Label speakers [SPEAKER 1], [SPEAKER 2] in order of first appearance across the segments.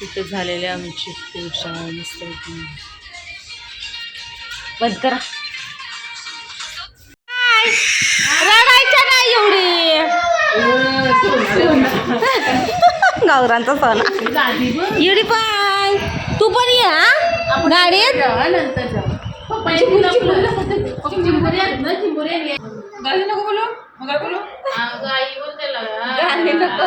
[SPEAKER 1] तिथे झालेली आमची पूजा मस्त बंद करा. हाय. रडायच्या नाही एवढी? गावरांचा सोना एवढी पाय तू पण ये हा? गाडीत?
[SPEAKER 2] गाली नको बोलू. मग बोलू? नको.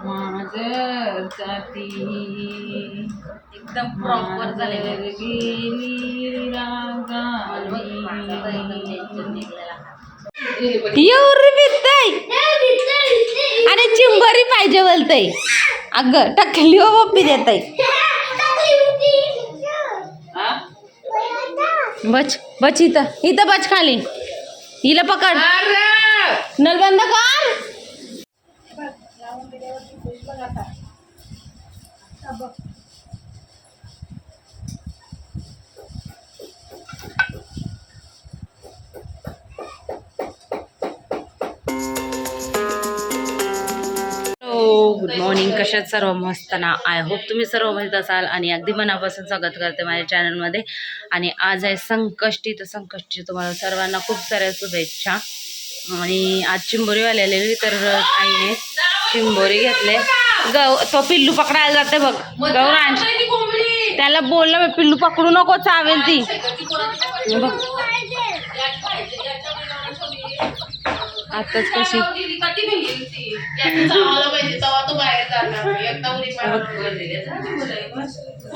[SPEAKER 2] माझर जाती
[SPEAKER 1] एकदम प्रॉपर झालेलं
[SPEAKER 2] गेली
[SPEAKER 1] एवढी आणि चिंबरी पाहिजे बोलतय. अगं टकली हो पप्पी देतय.
[SPEAKER 2] हा?
[SPEAKER 1] बच बच इथं. इथं बच खाली. हिला पकड.
[SPEAKER 2] अरे!
[SPEAKER 1] नल गुड मॉर्निंग कशात सर्व मस्त ना? आय होप तुम्ही सर्व मस्त असाल आणि अगदी मनापासून स्वागत करते माझ्या चॅनलमध्ये आणि आज आहे संकष्टी तर संकष्टी तुम्हाला सर्वांना खूप साऱ्या शुभेच्छा. आणि आज चिंबोरीवाले आलेली तर आईने चिंबोरी घेतले. गव तो पिल्लू पकडायला जाते बघ. गौरांश. त्याला बोललं मी पिल्लू पकडू नको चावेल ती. हे बघ आताच कशी?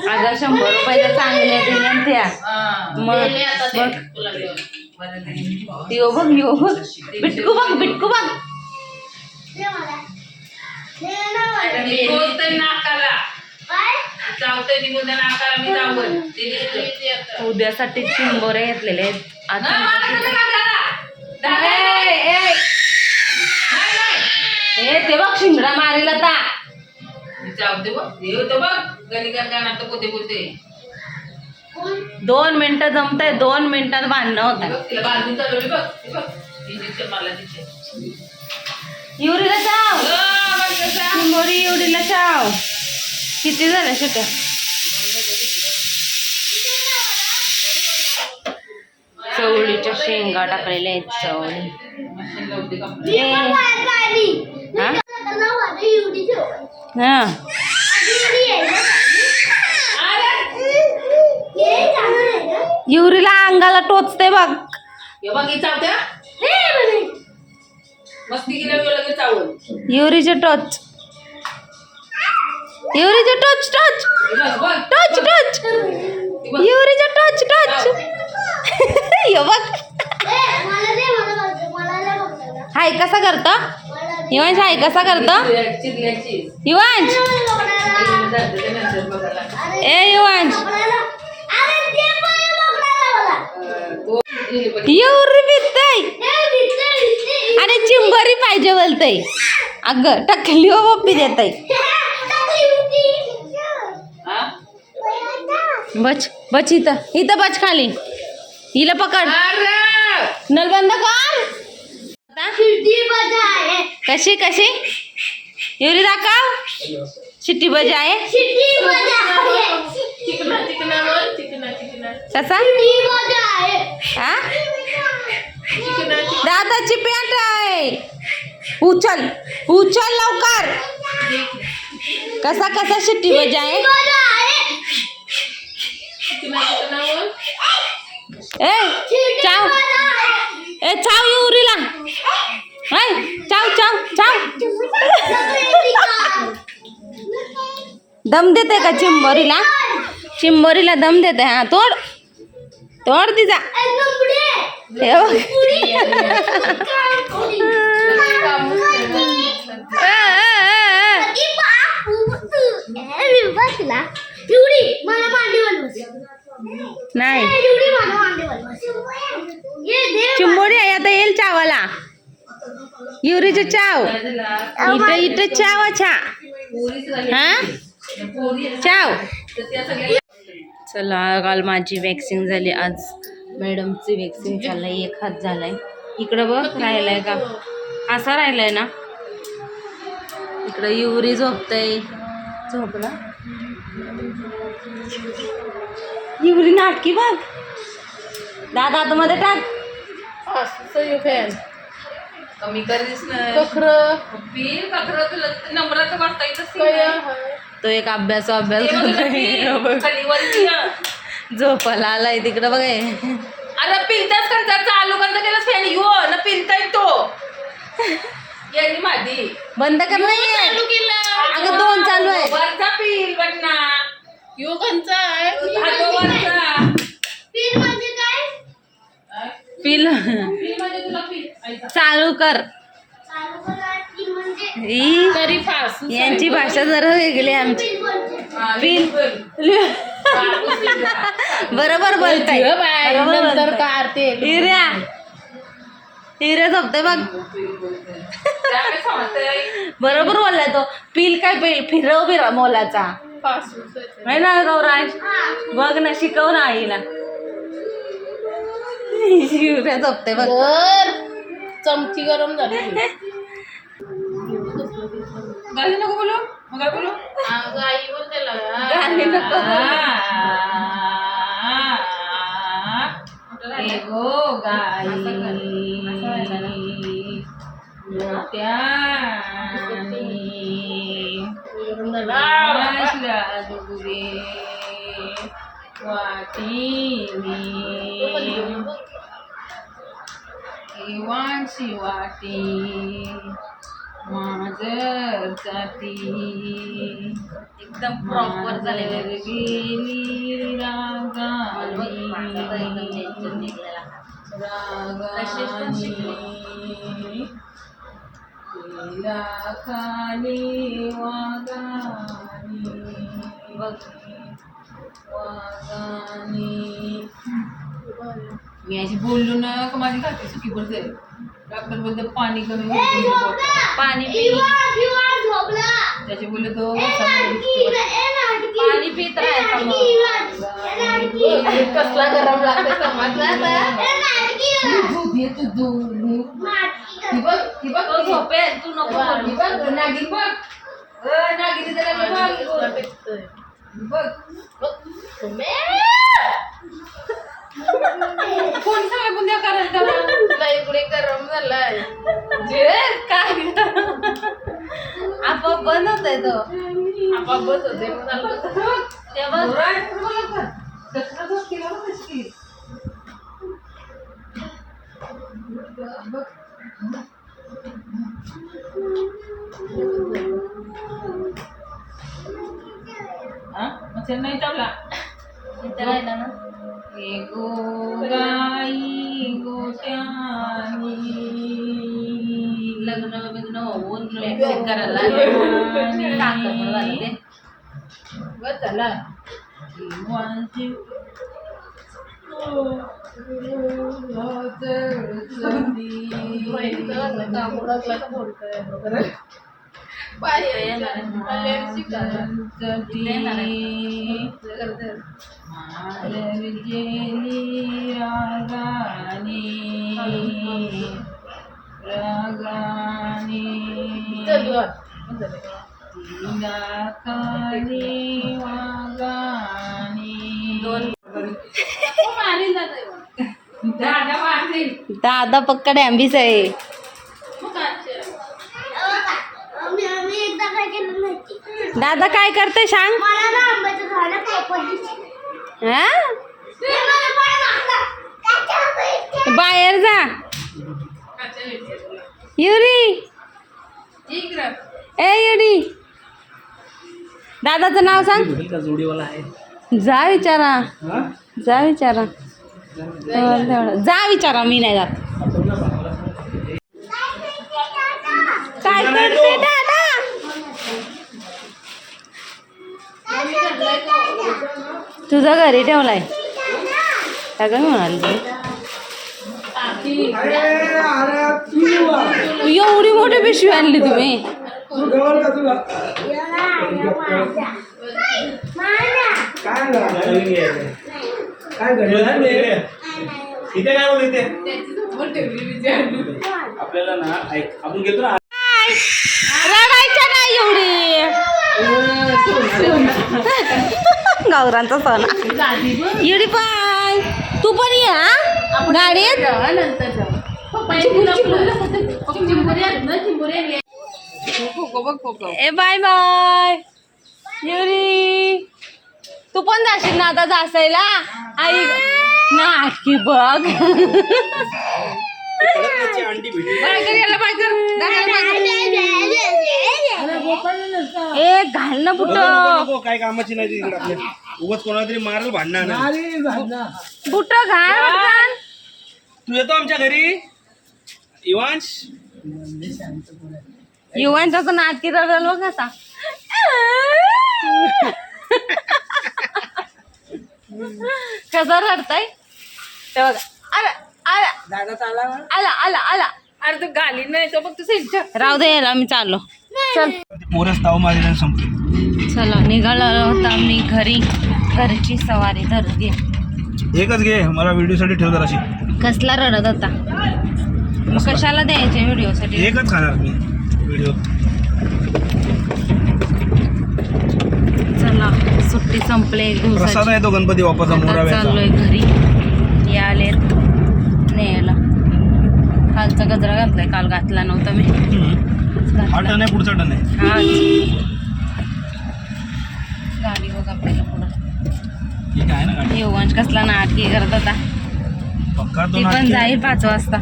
[SPEAKER 1] अगं शंभर रुपयाच्या चांगल्या दिल्या त्या मग बघ. यो बघ यो बघ. बिटकू बघ बिटकू बघ
[SPEAKER 2] नाकाला. चावतंय ती मुद्दा नाकाला मी चावल ते दिसतं.
[SPEAKER 1] उद्यासाठी चिंबोरे घेतलेले आहेत.
[SPEAKER 2] हा,
[SPEAKER 1] आता
[SPEAKER 2] मला कसं नाकाला?
[SPEAKER 1] ए, ए,
[SPEAKER 2] नाही, नाही.
[SPEAKER 1] ए, ते बघ शिंगडा मारेल आता.
[SPEAKER 2] मी चावते बघ. हे होतं बघ. पोते पोते
[SPEAKER 1] दोन मिनिटं जमतंय दोन मिनिटात भांडणं होत.
[SPEAKER 2] बघ तिला बांधून चालवली बघ. हे मला तिचे
[SPEAKER 1] युरीला चाव चिंबोरी युरीला चाव किती झाल्या शिट्या? चवळीच्या शेंगा टाकलेल्या आहेत चवळी. हा? हा. युरीला अंगाला टोचते बघ.
[SPEAKER 2] बघ मस्ती केल्यावर लगेच चावल
[SPEAKER 1] युरीचे टोच. युरीचे टोच टोच. टोच टोच. युरीचे टोच टोच. यो बघ. हाय कसा करतो? युवांश हाय कसा करतो? युवांश.
[SPEAKER 2] ते.
[SPEAKER 1] ए युवांश.
[SPEAKER 2] तो
[SPEAKER 1] युरी बितय आणि चिंबरी पाहिजे बोलतय. अगं टकली हो पप्पी देतय.
[SPEAKER 2] हा?
[SPEAKER 1] बच बच इथं इथं बच खाली. हिला पकड.
[SPEAKER 2] अरे!
[SPEAKER 1] नल बंद कर. कशी कशी? युरी दाखव. शिट्टी बजाय. आहे कसा? हा? दादाची पॅन्ट आहे. उचल उचल लवकर. कसा कसा शिट्टी बजाय
[SPEAKER 2] आहे?
[SPEAKER 1] ए चाव. ए चाव युरीला हाय चाव चाव चाव. दम देते का चिंबोरीला? चिंबोरीला दम देते हा तोड. तोड दिजा हे नाही. चिंबोडी आहे आता येईल चावाला. युरीचे चाव. इथं इथं चाव छा. हा? चाव. चला काल माझी वॅक्सिंग झाली आज मॅडमची वॅक्सिंग चाललाय एक हात झालाय. इकडं बघ राहिलाय का? असा राहिलाय ना? इकडं युरी झोपतय. झोपला युरी नाटकी बघ. दादा आतमध्ये टाक.
[SPEAKER 2] कमी करीस ना
[SPEAKER 3] कखर.
[SPEAKER 2] पीर कखरं तुला नंबराचं येत
[SPEAKER 1] तो एक अभ्यास अभ्यास
[SPEAKER 2] ये.
[SPEAKER 1] झोपायला आलाय तिकडं बघ हे.
[SPEAKER 2] अरे पिलताच कंचा चालू कंचा केला फॅन यो ना पिलताय तो. माझी
[SPEAKER 1] बंद कर नाही अगं दोन चालू आहे
[SPEAKER 2] वरचा पिल बटना
[SPEAKER 3] युगांचा आहे?
[SPEAKER 2] हा तो वरचा
[SPEAKER 1] पिल
[SPEAKER 2] पिल. म्हणजे तुला पिल. ऐका.
[SPEAKER 1] चालू कर. ई,
[SPEAKER 3] तरी फास
[SPEAKER 1] यांची भाषा जरा वेगळी आहे आमची.
[SPEAKER 2] हा,
[SPEAKER 1] पिल. बरोबर बोलताय.
[SPEAKER 3] बाय.
[SPEAKER 1] बरोबर
[SPEAKER 3] नंतर
[SPEAKER 1] बोलताय.
[SPEAKER 3] काढते
[SPEAKER 1] हिऱ्या. हिऱ्या बघ.
[SPEAKER 2] त्या काय समजतंय?
[SPEAKER 1] बरोबर बोललाय तो. पिल काय पिल? फिरव बिरव मोलाचा. है ना गौराज बघ ना शिकव ना आईला. हिऱ्या झोपते बघ.
[SPEAKER 3] बर चमची गरम झाली.
[SPEAKER 2] नको बोलू. मग काय बोलू?
[SPEAKER 3] अगं आई बोल त्याला
[SPEAKER 1] गाणी नको.
[SPEAKER 2] एगो गाई. मोठ्यानी वासला दुरे वाटीनी वांशी वाटी. माजर जाती
[SPEAKER 1] एकदम प्रॉपर आहे.
[SPEAKER 2] गेली. रागानी. तिला खाली वागानी
[SPEAKER 1] बघ.
[SPEAKER 2] वागानी मी अशी बोललो ना का माझी खाती सुकी पडते डॉक्टर बोलते पाणी कमी होतं.
[SPEAKER 1] पाणी पी.
[SPEAKER 2] त्याचे बोलले तो
[SPEAKER 1] पाणी पित राहायचं.
[SPEAKER 3] कसला गरम लागते समजला
[SPEAKER 2] झोप झोप. ही बघ ही बघ
[SPEAKER 1] तो झोपेल तू नको बोलू.
[SPEAKER 2] बघ नागिन बघ. अ, नागिनी जरा बघ. बघ. कोण कोणत्या कारण त्याला
[SPEAKER 3] तुला इकडे गरम झालाय
[SPEAKER 2] जे
[SPEAKER 1] काय आपोआप बंद होतोय तो
[SPEAKER 3] आपाप बस होते मग झालं.
[SPEAKER 1] ते बघ
[SPEAKER 2] जोरात बोला का? कसला झोप केला बघ कशी. बघ. हा? मच्छर नाही चावला
[SPEAKER 1] इथे राहिला ना
[SPEAKER 2] एगो गाई गोट्यानी
[SPEAKER 1] लग्न बिग्न होऊन वॅक्सिंग करायला लागले.
[SPEAKER 3] बस झाला. बोलतोय वगैरे. रागाने
[SPEAKER 1] येणार आहे.
[SPEAKER 2] दादा
[SPEAKER 1] दादा पक्का डॅम्बीस आहे
[SPEAKER 3] मग काढते.
[SPEAKER 1] दादा काय करते सांग. हा? बाहेर जा. युरी. ए युरी. दादाचं नाव सांग.
[SPEAKER 4] का जोडीवाला आहे?
[SPEAKER 1] जा विचारा.
[SPEAKER 4] हा?
[SPEAKER 1] जा विचारा. जा विचारा मी नाही जात. काय करते तुझा घरी ठेवलाय. काय काय म्हणाली एवढी मोठी पिशवी आणली तुम्ही.
[SPEAKER 4] आपल्याला ना आपण घेतो ना
[SPEAKER 1] रडायच्या नाही एवढी गौरांचा सोना एवढी पण तू पण ये हा? गाडीत?
[SPEAKER 2] ना
[SPEAKER 1] ए बाय बाय. एवढी तू पण जाशील ना आता जासायला? आई नाटकी बघ.
[SPEAKER 4] अंडी भेटली.
[SPEAKER 2] बाय कर याला बाय कर. दादाला बाय कर.
[SPEAKER 1] ए घाल ना बुट.
[SPEAKER 4] नको काय कामाची नाही ती इकडे आपल्या. उगाच कोणाला तरी मारल भांडणार
[SPEAKER 3] अरे.
[SPEAKER 1] बुट घाल पटकन.
[SPEAKER 4] तू येतो आमच्या घरी? इवांश?
[SPEAKER 1] युवांचा तर नाटकी रडल बघ कसा कसा रडताय? ते बघा. आला. आला आला आला आला.
[SPEAKER 2] अरे तू गाली नाही तो फक्त सेंटर
[SPEAKER 1] राहू दे याला मी चाललो. चल.
[SPEAKER 4] पोरस ताव मारलेला संपली.
[SPEAKER 1] चला निघालो होता मी घरी. घरची सवारी धरते
[SPEAKER 4] एकच घे मला व्हिडिओसाठी ठेव जराशी.
[SPEAKER 1] कसला रडत होता? मग कशाला द्यायचे व्हिडिओसाठी?
[SPEAKER 4] एकच खाणार मी व्हिडिओ.
[SPEAKER 1] चला सुट्टी संपले एक
[SPEAKER 4] प्रसाद
[SPEAKER 1] दिवसाची.
[SPEAKER 4] आहे तो गणपती बाप्पाचा
[SPEAKER 1] आता चाललोय घरी. याले न्यायला कालचा गजरा घातलाय काल घातला नव्हता मी.
[SPEAKER 4] हा टन आहे पुढचा टन आहे.
[SPEAKER 1] हाच गाडी बघ आपल्याला पुढं.
[SPEAKER 4] ठीक आहे ना गाडी?
[SPEAKER 1] योगांश कसला नाटकी करत होता.
[SPEAKER 4] पक्का तो
[SPEAKER 1] पण. जाईल पाच वाजता.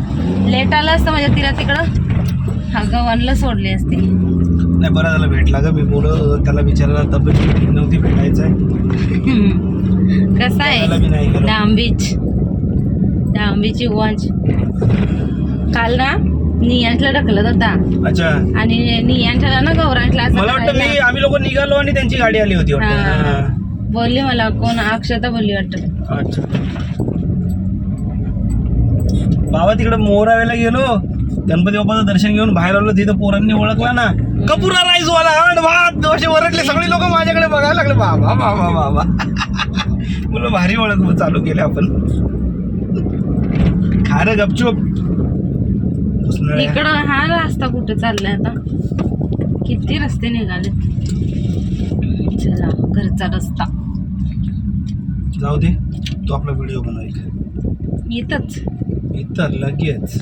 [SPEAKER 1] लेट आलं असतं म्हणजे तिला तिकडं. हा गव्हाणला सोडली असती.
[SPEAKER 4] नाही बरं झालं भेटला ग मी बोल त्याला विचारायला तब्येत ठीक नव्हती भेटायचं
[SPEAKER 1] कसा
[SPEAKER 4] त्याला
[SPEAKER 1] आहे डांबीच. डांबीची वंच काल ना नियांटला ढकलत होता.
[SPEAKER 4] अच्छा.
[SPEAKER 1] आणि नियांटला ना गौरांटला असं
[SPEAKER 4] मला वाटतं मी. आम्ही लोक निघालो आणि त्यांची गाडी आली होती वाटतं.
[SPEAKER 1] हा.
[SPEAKER 4] हा.
[SPEAKER 1] बोलली मला कोण अक्षता बोलली वाटत.
[SPEAKER 4] अच्छा. बाबा तिकडे मोरावेला गेलो. गणपती बाप्पाचं दर्शन घेऊन बाहेर आलो. तिथं पोरांनी ओळखला ना. कपुरा राईस वाला आणि भात असे ओरडले. सगळे लोक माझ्याकडे बघायला लागले. बाबा बाबा बाबा. मुलं भारी ओळख चालू केले आपण. खारं गपचूप. उसनळ्या.
[SPEAKER 1] इकडं हा रस्ता कुठे चाललाय आता? किती रस्ते निघाले चला घरचा रस्ता.
[SPEAKER 4] जाऊ दे तू आपला व्हिडिओ बनव एक
[SPEAKER 1] इथंच.
[SPEAKER 4] इतर लगेच.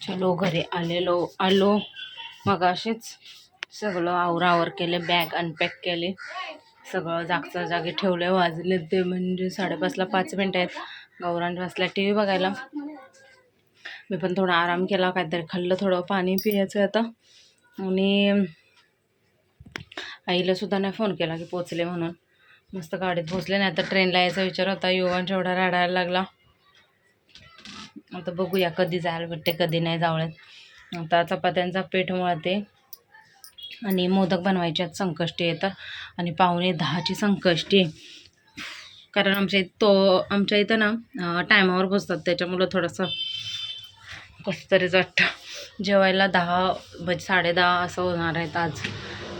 [SPEAKER 1] चलो घरी आलेलो आलो. मग असेच सगळं आवरावर केले बॅग अनपॅक केले. सगळं जागच्या जागी ठेवले वाजले ते म्हणजे साडेपाचला पाच मिनटं आहेत. गौरांनी बसला टी व्ही बघायला. मी पण थोडा आराम केला काहीतरी खाल्लं थोडं पाणी पियाचं आता. आणि आईला सुद्धा नाही फोन केला की पोचले म्हणून. मस्त गाडीत पोचले नाही तर ट्रेनला यायचा विचार होता. युवान एवढा राडायला लागला. आता बघूया कधी जायला भेटते कधी नाही जावळ्यात आता चपात्यांचा पीठ मळते. आणि मोदक बनवायच्यात संकष्टी येतात आणि पाहुणे दहाची संकष्टी. आहे. कारण आमच्या इथं तो आमच्या इथं ना टायमावर पोचतात त्याच्यामुळं थोडंसं कसं तरीच वाटतं जेवायला दहा म्हणजे साडेदहा असं होणार आहेत आज.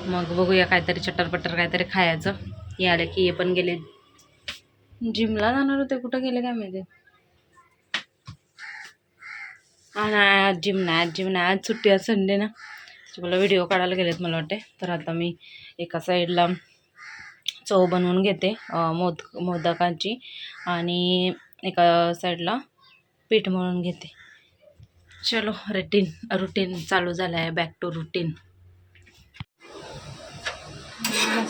[SPEAKER 1] मग बघूया काहीतरी चटरपटर काहीतरी खायचं. हे आले की हे पण गेले. जिमला जाणार होते? कुठं गेले काय माहिती? हा नाही आज जिम नाही आज जिम नाही. आज सुट्टी आज संडे ना. मला व्हिडिओ काढायला गेलेत मला वाटते तर आता मी एका साईडला चव बनवून घेते मोद मोदकाची आणि एका साईडला पीठ मळून घेते. चलो रुटीन रुटीन चालू झालं आहे बॅक टू रुटीन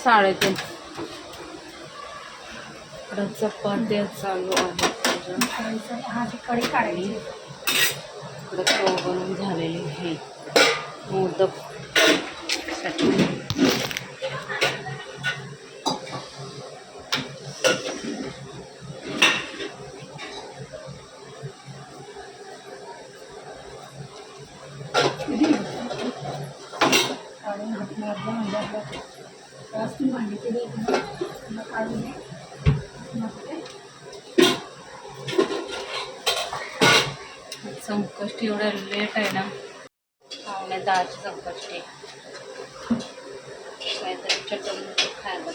[SPEAKER 1] साडेतीन चपात्या चालू आहेत चव बनवून झालेली आहे. मोदक. काढून घेतली अर्धा म्हणजे अर्धा जास्त भांडी केली पुन्हा काढून घे. संकष्टी एवढ्या लेट आहे ना. पाहुणे दहाची संकष्टी. खायला.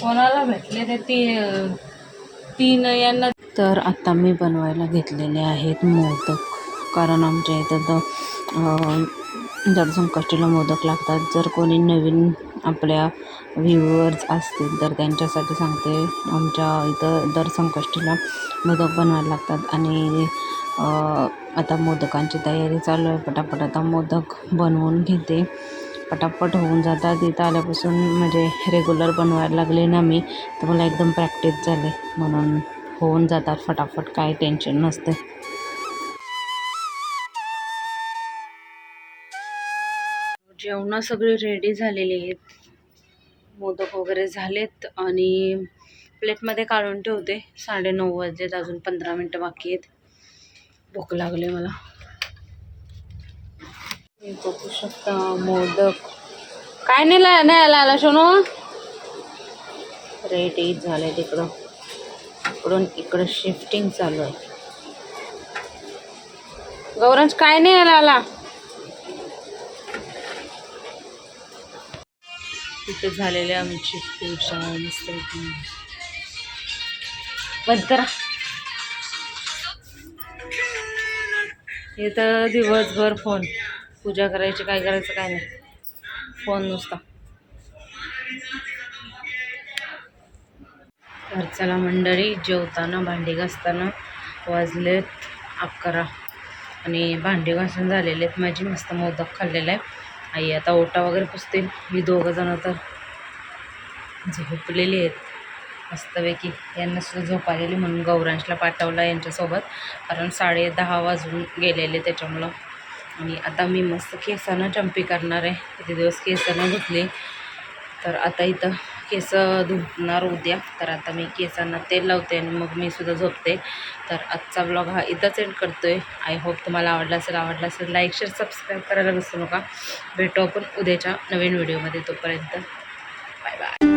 [SPEAKER 1] कोणाला भेटले ते ती तीन यांना. तर आता मी बनवायला घेतलेले आहेत मोदक. कारण आमच्या इथं तर जर संकष्टीला मोदक लागतात. जर कोणी नवीन आपल्या व्ह्यूवर्स असतील तर त्यांच्यासाठी सांगते आमच्या इथं दर संकष्टीला मोदक बनवायला लागतात. आणि आता मोदकांची तयारी चालू आहे. पटापट आता मोदक बनवून घेते. पटापट होऊन जातात. इथं आल्यापासून म्हणजे रेग्युलर बनवायला लागले ना मी तर मला एकदम प्रॅक्टिस झाले. म्हणून होऊन जातात. फटाफट काही टेन्शन नसते. जेवणं सगळी रेडी झालेली आहेत. मोदक वगैरे झालेत आणि प्लेटमध्ये काढून ठेवते. साडेनऊ वाजलेत अजून पंधरा मिनटं बाकी आहेत. भूक लागली मला. बघू शकता मोदक. काय नाही ला- नाही आला शोनो. रेडी झाले तिकडं. इकडून इकडं शिफ्टिंग चालू आहे. गौरंज काय नाही आला आला. तिथे झालेली आमची पूजा मस्त बंद करा. इथं दिवसभर फोन. पूजा करायची काय करायचं काय नाही. फोन नुसता. तर चला मंडळी जेवताना भांडी घासताना वाजलेत अकरा. आणि भांडी घासून झालेले आहेत. माझी मस्त मोदक खाल्लेला आहे. आई आता ओटा वगैरे पुसतील. मी दोघं जण तर झोपलेली आहेत. मस्तपैकी यांना सुद्धा झोप आलेली म्हणून गौरांशला पाठवला यांच्यासोबत. कारण साडे दहा वाजून गेलेले त्याच्यामुळं. आणि आता मी मस्त केसानं चंपी करणार आहे. किती दिवस केसानं धुतली. तर आता इथं केस धुणार उद्या. तर आता मी केसांना तेल लावते आणि मग मी सुद्धा झोपते. तर आजचा ब्लॉग हा इथंच एंड करतो आहे आय होप तुम्हाला आवडला असेल आवडला असेल लाईक शेअर सबस्क्राईब करायला विसरू नका. भेटू आपण उद्याच्या नवीन व्हिडिओमध्ये तोपर्यंत बाय बाय